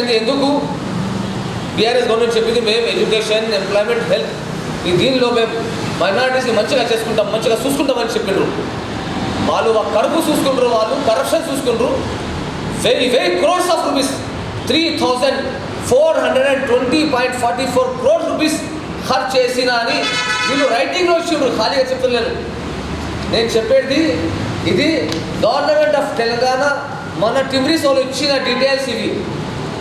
అయింది ఎందుకు? BRS government చెప్పింది మేము ఎడ్యుకేషన్ ఎంప్లాయ్మెంట్ హెల్త్. ఈ దీనిలో మేము మైనారిటీస్ని మంచిగా చేసుకుంటాం మంచిగా చూసుకుంటామని చెప్పిండ్రు. వాళ్ళు ఆ కడుపు చూసుకుంటారు వాళ్ళు కరప్షన్ చూసుకుంటారు very very crores of rupees three thousand four hundred and twenty point forty four crore rupees ఖర్చు చేసిన అని వీళ్ళు రైటింగ్లో వచ్చిండ్రు ఖాళీగా చెప్తలేను నేను. చెప్పేది ఇది గవర్నమెంట్ ఆఫ్ తెలంగాణ మన టిమ్రీస్ వాళ్ళు ఇచ్చిన డీటెయిల్స్ ఇవి.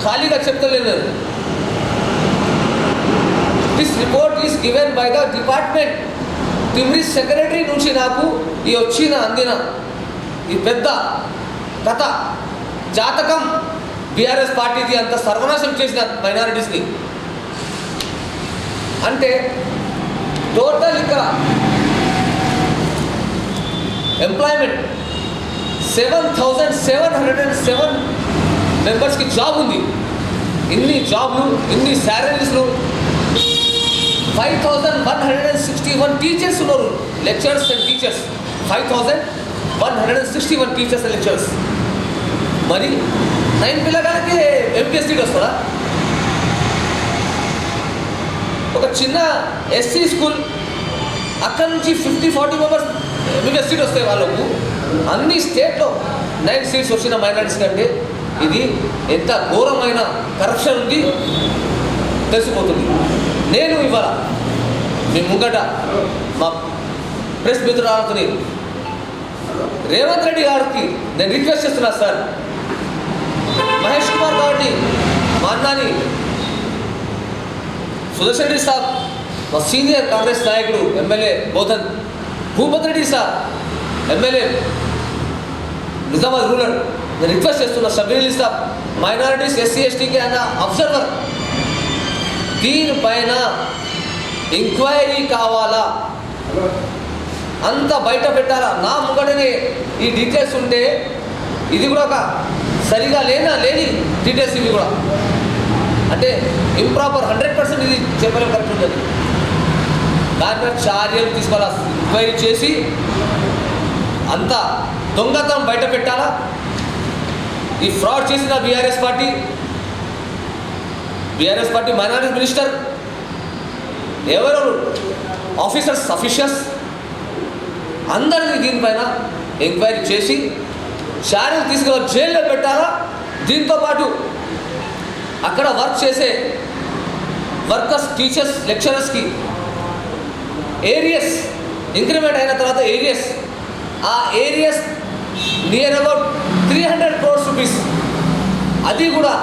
ఖాళీగా చెప్తలేదు. This report is given by the department TMREIS secretary నుంచి నాకు ఈ వచ్చిన అందిన ఈ పెద్ద కథ జాతకం బీఆర్ఎస్ పార్టీది అంత సర్వనాశం చేసిన మైనారిటీస్ని. అంటే టోటల్ ఇక్కడ employment seven thousand seven hundred and seven మెంబర్స్కి జాబ్ ఉంది. ఇన్ని జాబ్లు ఇన్ని శాలరీస్లు five thousand one hundred and sixty one teachers ఉన్నారు. Lecturers and teachers five thousand one hundred and sixty one teachers and lecturers మరి నైన్ పిల్లగానికి MBBS seat వస్తుందా ఒక చిన్న ఎస్సీ స్కూల్ అక్కడి నుంచి ఫిఫ్టీ ఫార్టీ మెంబర్స్ ఎంపీఎస్సీకి సీట్ వస్తాయి వాళ్ళకు. అన్ని స్టేట్లో నైన్ సీట్స్ వచ్చిన మైనార్టీస్ కంటే ఇది ఎంత ఘోరమైన కరప్షన్ ఉంది తెలిసిపోతుంది. నేను ఇవాళ మీ ముంగట మా ప్రెస్ మిత్రురాలతోని రేవంత్ రెడ్డి గారికి నేను రిక్వెస్ట్ చేస్తున్నా సార్. మహేష్ కుమార్ గారిని మా అన్నాని సుదర్శన్ రెడ్డి సాబ్ మా సీనియర్ కాంగ్రెస్ నాయకుడు MLA Bodhan Bhupath Reddy sir MLA Nizamabad rural నేను రిక్వెస్ట్ చేస్తున్నా షబీర్ సాబ్ మైనారిటీస్ ఎస్సీ ఎస్టీకి అన్న అబ్జర్వర్. దీనిపైన ఎంక్వైరీ కావాలా? అంత బయట పెట్టాలా? నా ముంగటనే ఈ డీటెయిల్స్ ఉంటే ఇది కూడా ఒక సరిగా లేనా లేని డీటెయిల్స్ ఇవి కూడా. అంటే ఇంప్రాపర్ హండ్రెడ్ పర్సెంట్ ఇది చెప్పలేం కరెక్ట్ ఉంటుంది. దానిపై మీద చర్యలు తీసుకోవాలా? ఎంక్వైరీ చేసి అంత దొంగతనం బయట పెట్టాలా? ఈ ఫ్రాడ్ చేసిన BRS party. BRS party minority minister. ఎవరు? Officers officials. అందరినీ దీనిపైన ఎంక్వైరీ చేసి చర్యలు తీసుకుని జైల్లో పెట్టాలా? దీంతో పాటు అక్కడ వర్క్ చేసే వర్కర్స్ టీచర్స్ లెక్చరర్స్కి ఏరియస్ ఇంక్రిమెంట్ అయిన తర్వాత ఏరియస్ ఆ arrears near about three hundred crores rupees అది కూడా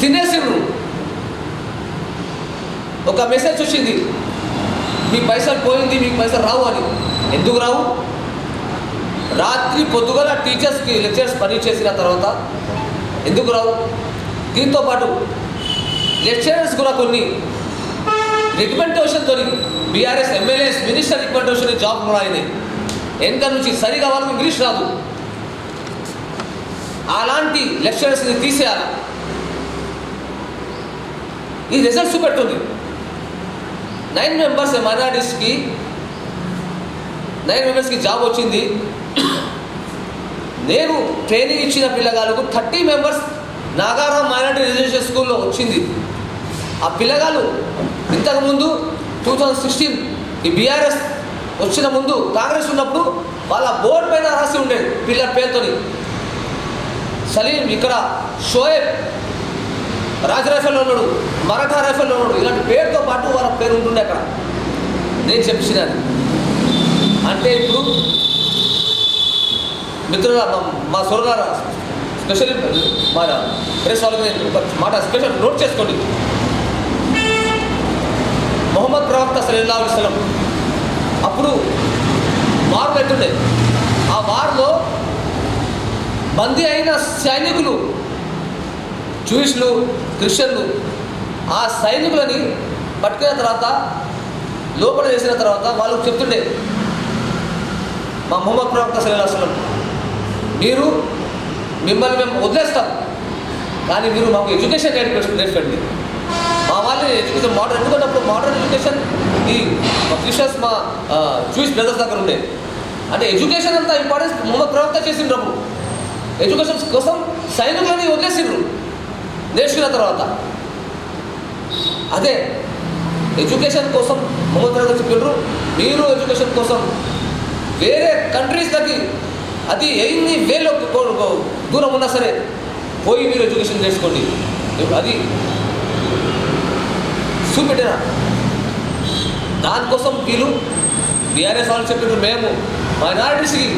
తినేసిండ్రు. ఒక మెసేజ్ వచ్చింది మీ పైసలు పోయింది మీకు పైసలు రావు అని. ఎందుకు రావు? రాత్రి పొద్దుగల టీచర్స్కి లెక్చర్స్ పని చేసిన తర్వాత ఎందుకు రావు? దీంతో పాటు లెక్చరర్స్ కూడా కొన్ని రికమెండేషన్తో BRS MLAs minister recommendation job కూడా అయినాయి. ఎంత నుంచి సరిగా వాళ్ళకి ఇంగ్లీష్ రాదు. అలాంటి లెక్చరర్స్ని తీసేయాలి. ఈ రిజల్ట్స్ చూపెడుతుంది. నైన్ మెంబర్స్ మైనారిటీస్కి నైన్ మెంబర్స్కి జాబ్ వచ్చింది. నేను ట్రైనింగ్ ఇచ్చిన పిల్లగాళ్ళకు thirty members Nagaram minority residential స్కూల్లో వచ్చింది. ఆ పిల్లగాళ్ళు ఇంతకుముందు టూ థౌజండ్ సిక్స్టీన్ ఈ బీఆర్ఎస్ వచ్చిన ముందు కాంగ్రెస్ ఉన్నప్పుడు వాళ్ళ బోర్డు పైన రాసి ఉండేది పిల్లల పేరుతోని. సలీం ఇక్కడ షోయబ్ రాజరాశల్లో రైఫల్లో ఉన్నాడు మరాఠా రైఫల్లో ఉన్నాడు. ఇలాంటి పేరుతో పాటు వాళ్ళ పేరు ఉంటుండే అక్కడ. నేను చెప్పినది. అంటే ఇప్పుడు మిత్రుల మా సోదర స్పెషల్ మా ప్రెస్ వాళ్ళకి నేను మాట స్పెషల్ నోట్ చేసుకోండి. మొహమ్మద్ ప్రవక్త సలీల్లా అలిస్లం అప్పుడు మార్పు అవుతుండే బందీ అయిన సైనికులు జూయిష్లు క్రిస్టియన్లు ఆ సైనికులని పట్టుకున్న తర్వాత లోపల చేసిన తర్వాత వాళ్ళకు చెప్తుండే మా మొహమ్మద్ ప్రవక్త సలీలాసలం మీరు మిమ్మల్ని మేము వదిలేస్తాం కానీ మీరు మాకు ఎడ్యుకేషన్ నేర్పి నేర్పండి. మా వాళ్ళని ఎడ్యుకేషన్ మోడర్న్ ఎందుకంటే అప్పుడు మోడర్న్ ఎడ్యుకేషన్ ఈ మా క్రిస్టియన్స్ మా జూయిష్ బ్రదర్స్ దగ్గర ఉండే. అంటే ఎడ్యుకేషన్ అంతా ఇంపార్టెన్స్ మొహమ్మద్ ప్రవక్త చేసిండ్రు ఎడ్యుకేషన్ కోసం సైనికులని వదిలేసిండ్రు నేర్చుకున్న తర్వాత. అదే ఎడ్యుకేషన్ కోసం మమతా గారు చెప్పిండ్రు మీరు ఎడ్యుకేషన్ కోసం వేరే కంట్రీస్లకి అది ఎన్ని వేలు దూరం ఉన్నా సరే పోయి మీరు ఎడ్యుకేషన్ చేసుకోండి అది చూపెట్టిన. దానికోసం వీళ్ళు బీఆర్ఎస్ వాళ్ళు చెప్పిండ్రు మేము మైనారిటీస్కి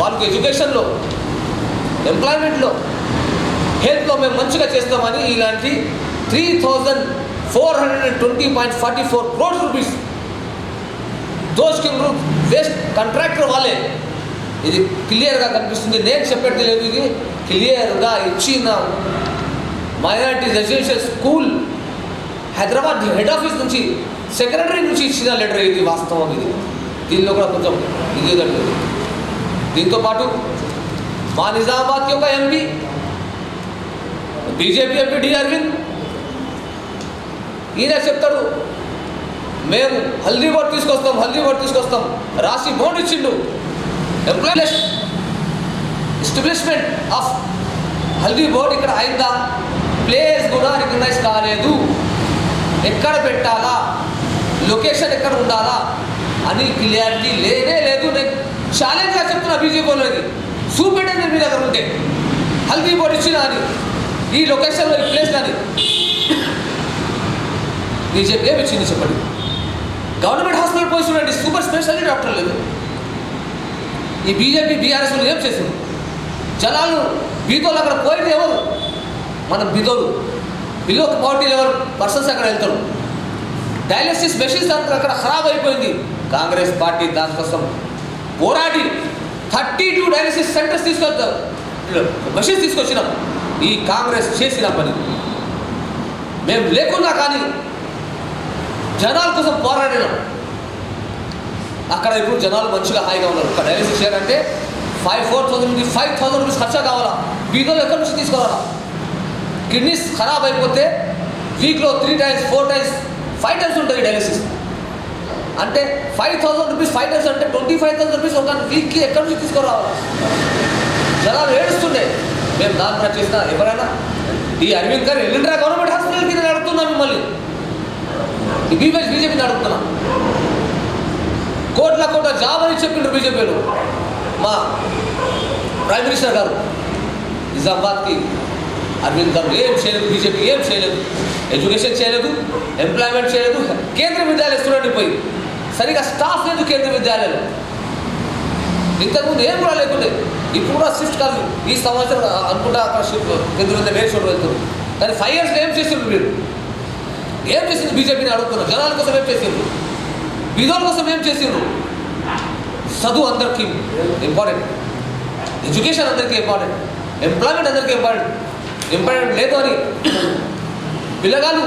వాళ్ళకి ఎడ్యుకేషన్లో ఎంప్లాయ్మెంట్లో హెల్త్లో మేము మంచిగా చేస్తామని ఇలాంటి three thousand four hundred and twenty point forty four crores rupees దోషులు వేస్ట్ కాంట్రాక్టర్ వాళ్ళే. ఇది క్లియర్గా కనిపిస్తుంది. నేను చెప్పేది లేదు ఇది. క్లియర్గా ఇచ్చిన minority residential school Hyderabad head office నుంచి సెక్రటరీ నుంచి ఇచ్చిన లెటర్ ఇది వాస్తవం ఇది. దీనిలో కూడా కొంచెం ఇది ఇదండి దీంతో పాటు మా నిజామాబాద్ యొక్క MP BJP MP D Arvind. ఈయన చెప్తాడు మేము హల్దీ బోర్డు తీసుకొస్తాం హల్దీ బోర్డు తీసుకొస్తాం. రాసి బోర్డు ఇచ్చిండు. Employment establishment of Haldi board ఇక్కడ అయిందా? ప్లేస్ కూడా రికగ్నైజ్ కాలేదు. ఎక్కడ పెట్టాలా? లొకేషన్ ఎక్కడ ఉండాలా? అని క్లియారిటీ లేనే లేదు. నేను ఛాలెంజ్గా చెప్తున్నా బీజేపీ వాళ్ళకి. చూపెట్టండి మీ దగ్గర ఉంటే హల్దీ బోర్డు ఇచ్చిన అని? ఈ లొకేషన్లో ఈ ప్లేస్ అని? బీజేపీ ఏమి ఇచ్చింది చెప్పండి? గవర్నమెంట్ హాస్పిటల్ పోయి చూడండి సూపర్ స్పెషాలిటీ డాక్టర్ లేదు ఈ బీజేపీ బీఆర్ఎస్ ఏం చేసింది జనాలు బీదోలు అక్కడ పోయింది ఎవరు? మన బిదోలు బిలో పార్టీ లెవెల్ పర్సన్స్ అక్కడ వెళ్తారు. డయాలసిస్ మెషిన్స్ అంతా అక్కడ ఖరాబ్ అయిపోయింది. కాంగ్రెస్ పార్టీ దానికోసం పోరాడి థర్టీ టూ డయాలసిస్ సెంటర్స్ తీసుకొచ్చారు మెషిన్స్ తీసుకొచ్చినాం. ఈ కాంగ్రెస్ చేసిన పని. మేము లేకున్నా కానీ జనాల కోసం పోరాడినాం. అక్కడ ఇప్పుడు జనాలు మంచిగా హాయిగా ఉన్నారు. ఒక డయాలసిస్ చేయాలంటే ఫైవ్ ఫోర్ థౌసండ్ నుంచి ఫైవ్ థౌసండ్ రూపీస్ ఖర్చు కావాలా? బీదోలు ఎక్కడి నుంచి తీసుకోవాలా? కిడ్నీస్ ఖరాబ్ అయిపోతే వీక్లో three times four times five times ఉంటుంది డయాలసిస్. అంటే five thousand rupees five times అంటే ట్వంటీ ఫైవ్ థౌసండ్ రూపీస్ ఒక వీక్కి ఎక్కడి నుంచి తీసుకురావాలి? జనాలు ఏడుస్తుండే మేము దాని పని చేసిన ఎవరైనా? ఈ అరవింద్ గారు వెళ్ళిండ్రా గవర్నమెంట్ హాస్పిటల్కి నేను అడుగుతున్నా మిమ్మల్ని. ఈ బీజేపీ బీజేపీని అడుగుతున్నా కోట్ల కోట్ల జాబ్ అని చెప్పిండ్రు బీజేపీలో. మా ప్రైమ్ మినిస్టర్ గారు నిజామాబాద్కి అరవింద్ గారు ఏం చేయలేదు బీజేపీ ఏం చేయలేదు. ఎడ్యుకేషన్ చేయలేదు ఎంప్లాయ్మెంట్ చేయలేదు కేంద్ర విద్యాలయ స్టూడెంట్ పోయి. సరిగా స్టాఫ్ లేదు కేంద్ర విద్యాలయాలు ఇంతకుముందు ఏం కూడా లేకుండే. ఇప్పుడు కూడా షిఫ్ట్ కాదు. ఈ సంవత్సరం అనుకుంటా అక్కడ షిఫ్ట్ కేంద్ర విద్యాలయం వేరే చోటు వెళ్తారు కానీ ఫైవ్ ఇయర్స్లో ఏం చేస్తున్నారు మీరు? ఏం చేసింది బీజేపీని అడుగుతున్నారు? జనాల కోసం ఏం చేసిండ్రు బీదోల కోసం ఏం చేసిండ్రు చదువు అందరికీ ఇంపార్టెంట్ ఎడ్యుకేషన్ అందరికీ ఇంపార్టెంట్ ఎంప్లాయ్మెంట్ అందరికీ ఇంపార్టెంట్ ఇంపార్టెంట్ లేదు అని పిల్లగాళ్ళు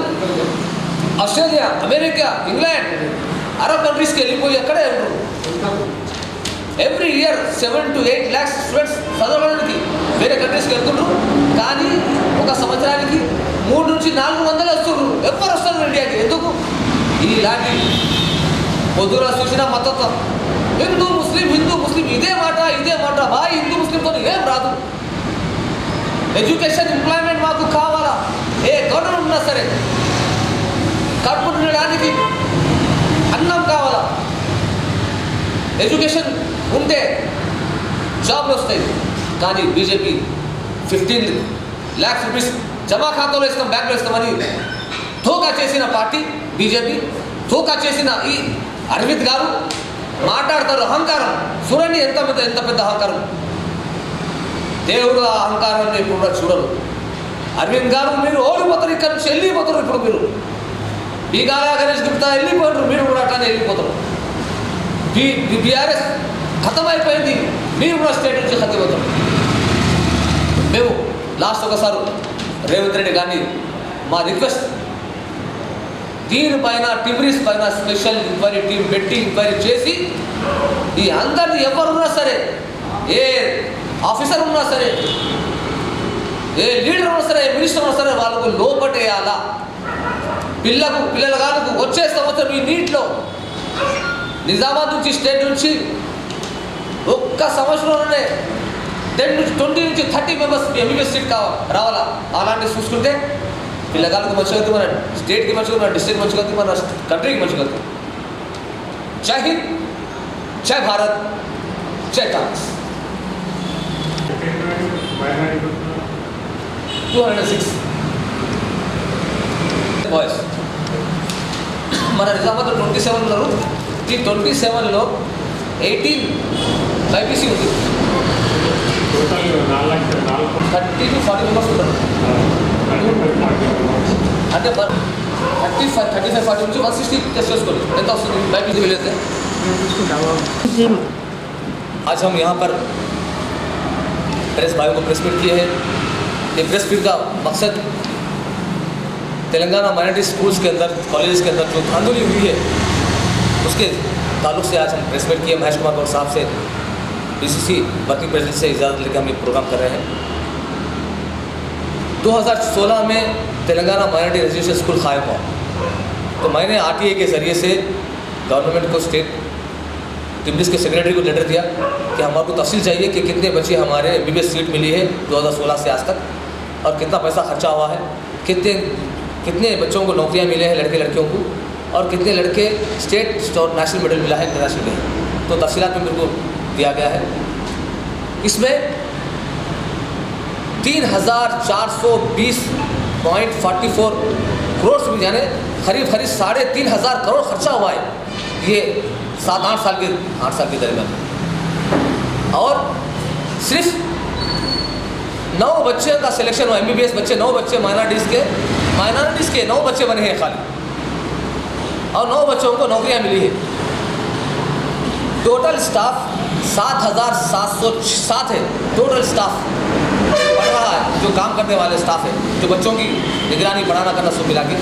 ఆస్ట్రేలియా అమెరికా ఇంగ్లాండ్ అరబ్ కంట్రీస్కి వెళ్ళిపోయి అక్కడే every year seven to eight lakhs students చదవడానికి వేరే కంట్రీస్కి వెళ్తుండ్రు. కానీ ఒక సంవత్సరానికి మూడు నుంచి నాలుగు వందలు వస్తుండ్రు. ఎవరు వస్తారు ఇండియాకి? ఎందుకు? ఇలాంటి పొద్దున చూసిన మతత్వం. హిందూ ముస్లిం హిందూ ముస్లిం ఇదే మాట ఇదే మాట. బాయ్ హిందూ ముస్లింతో ఏం రాదు. ఎడ్యుకేషన్ ఎంప్లాయ్మెంట్ మాకు కావాలా? ఏ గవర్నమెంట్ ఉన్నా సరే. కడుపు నిండడానికి అన్నం కావాలా ఎడ్యుకేషన్ ఉంటే జాబ్లు వస్తాయి. కానీ బీజేపీ ఫిఫ్టీన్ ల్యాక్స్ రూపీస్ జమా ఖాతాలో ఇస్తాం బ్యాంకులో ఇస్తామని తోకా చేసిన పార్టీ బీజేపీ తోకా చేసిన ఈ అరవింద్ గారు మాట్లాడతారు. అహంకారం చూడండి ఎంత పెద్ద ఎంత పెద్ద అహంకారం. దేవుడు ఆ అహంకారాన్ని ఇప్పుడు కూడా చూడరు. అరవింద్ గారు మీరు ఓడిపోతారు ఇక్కడ నుంచి వెళ్ళిపోతారు ఇప్పుడు మీరు. బీగాల గణేష్ గుప్తా వెళ్ళిపోతారు మీరు కూడా అట్లానే వెళ్ళిపోతారు. బీఆర్ఎస్ ఖతమైపోయింది. మీరు కూడా స్టేట్ నుంచి ఖతమవుతాం మేము లాస్ట్ ఒకసారి రేవంత్ రెడ్డి గారిని మా రిక్వెస్ట్ దీనిపైన టిమ్రీస్ పైన స్పెషల్ ఎంక్వైరీ టీం పెట్టి ఎంక్వైరీ చేసి ఈ అందరిని ఎవరున్నా సరే ఏ ఆఫీసర్ ఉన్నా సరే ఏ లీడర్ ఉన్నా సరే మినిస్టర్ ఉన్నా సరే వాళ్ళకు లోపటేయాలా? పిల్లకు పిల్లల కాలకు వచ్చే సంవత్సరం ఈ నీటిలో నిజామాబాద్ నుంచి స్టేట్ నుంచి ఒక్క సంవత్సరంలోనే టెన్ నుంచి ట్వంటీ నుంచి థర్టీ మెంబర్స్ ఎంబీబీఎస్ సీట్ కావాలి రావాలా? అలాంటివి చూసుకుంటే పిల్లగాళ్ళకి మంచిగా మన స్టేట్కి మంచిగా మన డిస్ట్రిక్ట్ మంచిగా మన కంట్రీకి మంచిగా జై హింద్ జై భారత్ జై Congress. Two hundred six boys మన నిజామాబాద్ ట్వంటీ సెవెన్ ఉన్నారు. ఈ ట్వంటీ సెవెన్లో ఎయిటీన్ బైపీసీ ఉంది థర్టీ టు ఫార్టీ మెంబర్స్ ఉంటారు అంటే thirty five thirty five forty నుంచి వన్ సిక్స్టీ టెస్ట్ చేసుకోండి ఎంత వస్తుంది బైపీసీ వెళ్ళేస్తే आज हम यहाँ पर प्रेस भाइयों को प्रेस मीट किए हैं ये प्रेस मीट का मकसद तेलंगाना माइनॉरिटी स्कूल्स के अंदर कॉलेजेस के अंदर जो धांधली हुई है उसके ताल्लुक से आज हम प्रेस मीट किए, महेश कुमार गौर साहब से। बीसीसी वर्किंग प्रेसिडेंट से इजाज़त लेकर हम ये प्रोग्राम कर रहे हैं। 2016 में तेलंगाना माइनॉरिटी रेजिडेंशियल स्कूल कायम हुआ। तो मैंने आरटीए के ज़रिए से गवर्नमेंट को स्टेट टिम्बिस के सेक्रेटरी को लेटर दिया कि हमारे को तफसील चाहिए कि कितने बच्चे हमारे एम सीट मिली है 2016 से आज तक और कितना पैसा खर्चा हुआ है, कितने कितने बच्चों को नौकरियाँ मिले हैं लड़के लड़कियों को। और कितने लड़के स्टेट और नेशनल मेडल मिला है इंटरनेशनल में। तो तफसीत में मेरे को दिया गया है। इसमें तीन हज़ार चार सौ बीस पॉइंट फोर्टी फोर करोड़ भी यानी करीब करीब साढ़े तीन हज़ार करोड़ खर्चा हुआ है ये सात, आठ साल के, आठ साल के दरमियान। और सिर्फ़ नौ बच्चे का सिलेक्शन हुआ एम बच्चे, नौ बच्चे माइनॉरिटीज़ के माइनॉरिटीज़ के नौ बच्चे बने हैं खाली। और नौ बच्चों को नौकरियाँ मिली है। टोटल स्टाफ सात हज़ार सात सौ सात है। टोटल स्टाफ पढ़ रहा है, जो काम करने वाले स्टाफ है, जो बच्चों की निगरानी पढ़ाना करना सब मिला के,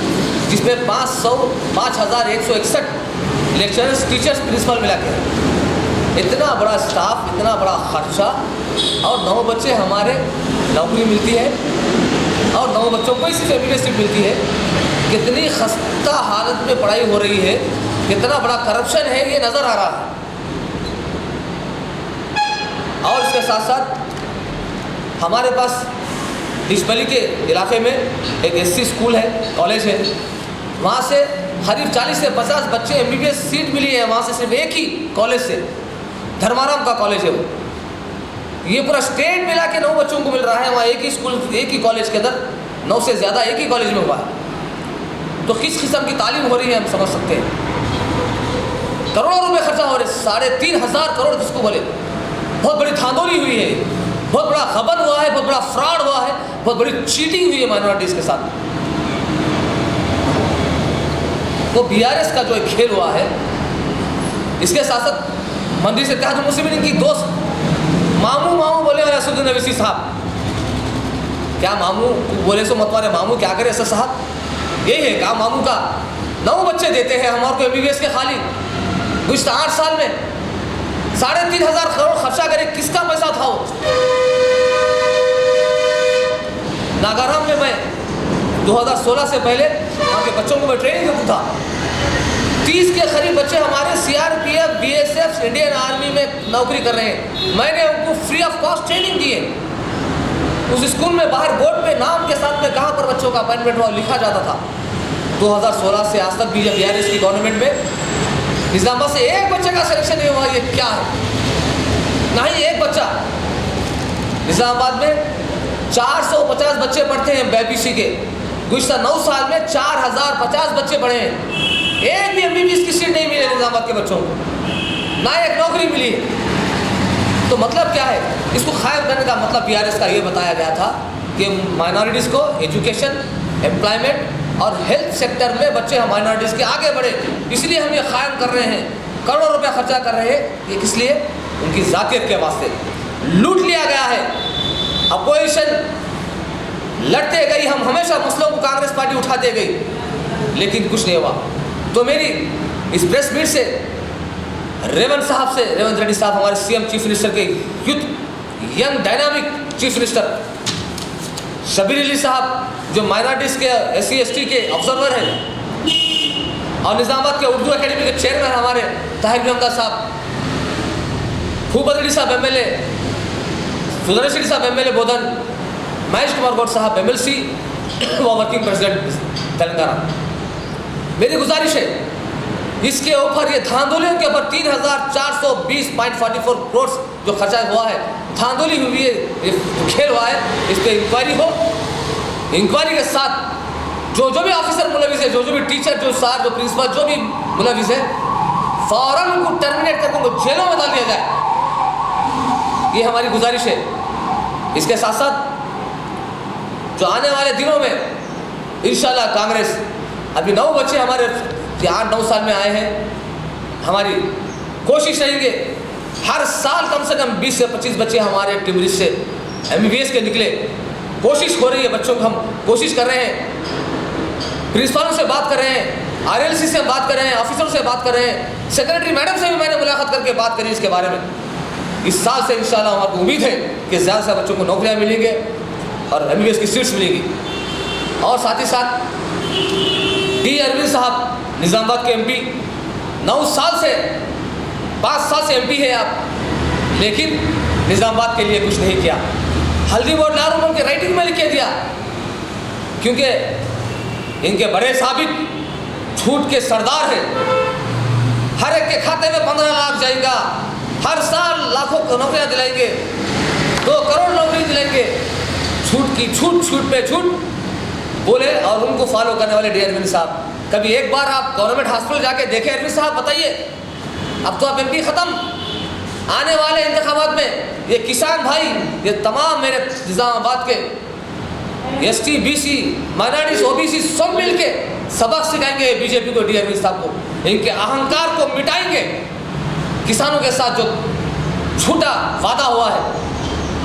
जिसमें पाँच सौ, पाँच हज़ार एक सौ इकसठ लेक्चरर्स टीचर्स प्रिंसिपल मिला के। इतना बड़ा स्टाफ इतना बड़ा खर्चा, और नौ बच्चे हमारे नौकरी मिलती है, और नौ बच्चों को इसी सीट मिलती है। कितनी खस्ता हालत में पढ़ाई हो रही है, कितना बड़ा करप्शन है, ये नज़र आ रहा है। और इसके साथ साथ, हमारे पास डिस्पली के इलाके में एक एससी स्कूल है कॉलेज है। वहाँ से करीब 40 से 50 बच्चे एमबीबीएस सीट मिली है, वहाँ से सिर्फ़ एक ही कॉलेज से। धर्माराम का कॉलेज है वो। ये पूरा स्टेट मिला के नौ बच्चों को मिल रहा है, वहाँ एक ही स्कूल एक ही कॉलेज के अंदर, नौ से ज़्यादा एक ही कॉलेज में हुआ है। तो किस किस्म की तालीम हो रही है हम समझ सकते हैं। करोड़ों रुपए खर्चा हो रहे साढ़े तीन हज़ार करोड़ जिसको बोले। बहुत बड़ी धांधोली हुई है, बहुत बड़ा खबर हुआ है, बहुत बड़ा फ्रॉड हुआ है, बहुत बड़ी चीटिंग हुई है माइनॉरिटीज़ के साथ। वो बीआरएस का जो एक खेल हुआ है, इसके साथ साथ मंदिर से कहा मुस्लिम की दोस्त, मामू मामू बोले असुद्दीन साहब। क्या मामू बोले सो मत मारे, मामू क्या करे ऐसा साहब? यही है काम मामू का। नौ बच्चे देते हैं हमारे को एम के खाली। गुजशत आठ साल में। साढ़े तीन हज़ार करोड़ खर्चा करे, किसका पैसा था वो? नागाराम में मैं। 2016 से पहले वहाँ के बच्चों को मैं ट्रेनिंग देता था। तीस के करीब बच्चे हमारे सीआरपीएफ बीएसएफ इंडियन आर्मी में नौकरी कर रहे हैं। मैंने उनको फ्री ऑफ़ कॉस्ट ट्रेनिंग दी है उस स्कूल में बाहर बोर्ड पे नाम के साथ में कहाँ पर बच्चों का अपॉइंटमेंट हुआ लिखा जाता था। 2016 से आज तक भी जब बी की गवर्नमेंट में। निजामाबाद से एक बच्चे का सिलेक्शन नहीं हुआ, ये क्या है? ना ही एक बच्चा। निजामाबाद में 450 बच्चे पढ़ते हैं बीपीसी के। गुजशत नौ साल में 4050 बच्चे पढ़े हैं। एक भी एम की सीट नहीं मिली निजामाबाद के बच्चों को। ना एक नौकरी मिली है। तो मतलब क्या है? इसको कायम करने का मतलब पी का ये बताया गया था कि माइनॉरिटीज़ को एजुकेशन एम्प्लॉयमेंट और हेल्थ सेक्टर में बच्चे हम माइनॉरिटीज़ के आगे बढ़े। इसलिए हम ये कायम कर रहे हैं। करोड़ों रुपया खर्चा कर रहे हैं। ये किस लिए? उनकी जाकिर के वास्ते। लूट लिया गया है। अपोजिशन लड़ते गई। हम हमेशा मसलों को कांग्रेस पार्टी उठाते गई। लेकिन कुछ नहीं हुआ। तो मेरी इस प्रेस मीट से रेवंत साहब से, रेवंत रेड्डी साहब, हमारे सीएम चीफ मिनिस्टर के youth young dynamic chief minister Shabbir Ali sahab, जो माइनॉरिटीज़ के एस सी के ऑब्जर्वर हैं, और निज़ामाबाद के उर्दू अकेडमी के चेयरमैन हमारे, ताहिर अहमदा साहब खूब अदड़ी साहब M L Sudarshan Reddy sahab M L A Bodhan, Mahesh Kumar Goud sahab M L C working president Telangana. मेरी गुजारिश है इसके ऊपर ये धांधलियों के ऊपर तीन हज़ार चार सौ बीस पॉइंट फोर्टी फोर करोड़ जो खर्चा हुआ है, धांधली हुई है खेल हुआ है, इस पर इंक्वायरी हो। इंक्वायरी के साथ जो जो भी ऑफिसर मुलविस है, जो जो भी टीचर जो सार जो प्रिंसिपल जो भी मुलविस है, फ़ौरन उनको टर्मिनेट करके उनको जेलों में डाल दिया जाए। ये हमारी गुजारिश है। इसके साथ साथ जो आने वाले दिनों में, इंशाल्लाह कांग्रेस, अभी नौ बच्चे हमारे ये आठ नौ साल में आए हैं। हमारी कोशिश रहेंगे, हर साल कम से कम 20 से 25 बच्चे हमारे टिमरिस से एम के निकले। कोशिश हो रही है बच्चों को हम कोशिश कर रहे हैं। प्रिंसिपलों से बात कर रहे हैं आरएलसी से बात कर रहे हैं, ऑफिसरों से बात कर रहे हैं, सेक्रेटरी मैडम से भी मैंने मुलाकात करके बात करी इसके बारे में। इस साल से इन इंशाल्लाह हमारे को उम्मीद है कि ज़्यादा से बच्चों को नौकरियाँ मिलेंगे और एमबीएस की सीट्स मिलेंगी। और साथ ही साथ डी अरविंद साहब निज़ामाबाद के एमपी नौ साल से, पाँच साल से एमपी है आप। लेकिन निज़ामाबाद के लिए कुछ नहीं किया। हल्दी बोर्ड नारू उनके राइटिंग में लिख दिया। क्योंकि इनके बड़े साबित छूट के सरदार हैं। हर एक के खाते में पंद्रह लाख जाएगा। हर साल लाखों नौकरियाँ दिलाएँगे। दो करोड़ नौकरी दिलाएँगे। छूट की छूट छूट पे छूट बोले और उनको फॉलो करने वाले डी साहब। कभी एक बार आप गवर्नमेंट हॉस्पिटल जाके देखे, अरविंद साहब, बताइए। अब तो आप एमपी खत्म। आने वाले इंतखाबात में ये किसान भाई, ये तमाम मेरे निज़ामाबाद के S T B C minorities O B C सब मिल के सबक सिखाएँगे बीजेपी को डी अरविंद साहब को। इनके अहंकार को मिटाएँगे। किसानों के साथ जो झूठा वादा हुआ है,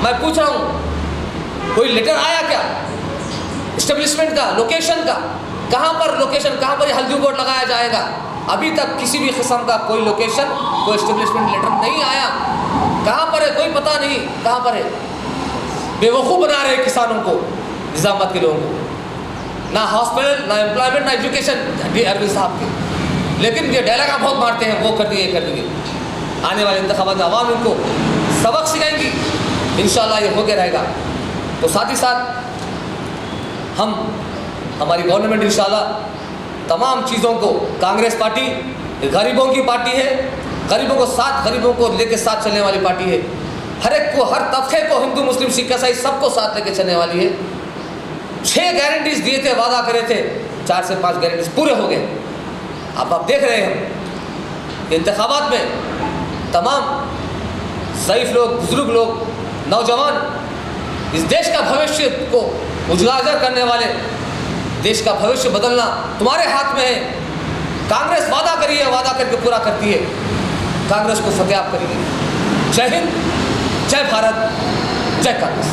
मैं पूछ रहा हूँ, कोई लेटर आया क्या? इस्टेब्लिशमेंट का लोकेशन का? कहाँ पर लोकेशन कहाँ पर हल्दी बोर्ड लगाया जाएगा? अभी तक किसी भी किस्म का कोई लोकेशन कोई इस्टेब्लिशमेंट लेटर नहीं आया। कहाँ पर है? कोई पता नहीं। कहाँ पर है? बेवकूफ़ बना रहे किसानों को निज़ामाबाद के लोगों को। ना हॉस्पिटल ना एम्प्लॉयमेंट ना एजुकेशन डी अरविंद साहब के। लेकिन ये डायलॉग आप बहुत मारते हैं, वो कर दिए कर दिए आने वाले इंतखाबात में आवाम इनको सबक सिखाएँगी। इन ये हो गया रहेगा। तो साथ ही साथ हम हमारी गवर्नमेंट इन तमाम चीज़ों को, कांग्रेस पार्टी गरीबों की पार्टी है, गरीबों को साथ, गरीबों को लेके साथ चलने वाली पार्टी है। हर एक को, हर तबके को हिंदू, मुस्लिम, सिख, ईसाई सबको साथ लेके चलने वाली है। छः गारंटीज दिए थे, वादा करे थे, चार से पाँच गारंटीज पूरे हो गए। अब आप देख रहे हैं इंतखाबात में तमाम ज़यीफ लोग, बुज़ुर्ग लोग, नौजवान इस देश का भविष्य को उजागर करने वाले देश का भविष्य बदलना तुम्हारे हाथ में है। कांग्रेस वादा करिए, वादा करके पूरा करती है। कांग्रेस को फतेह करिए जय हिंद, जय भारत, जय कांग्रेस।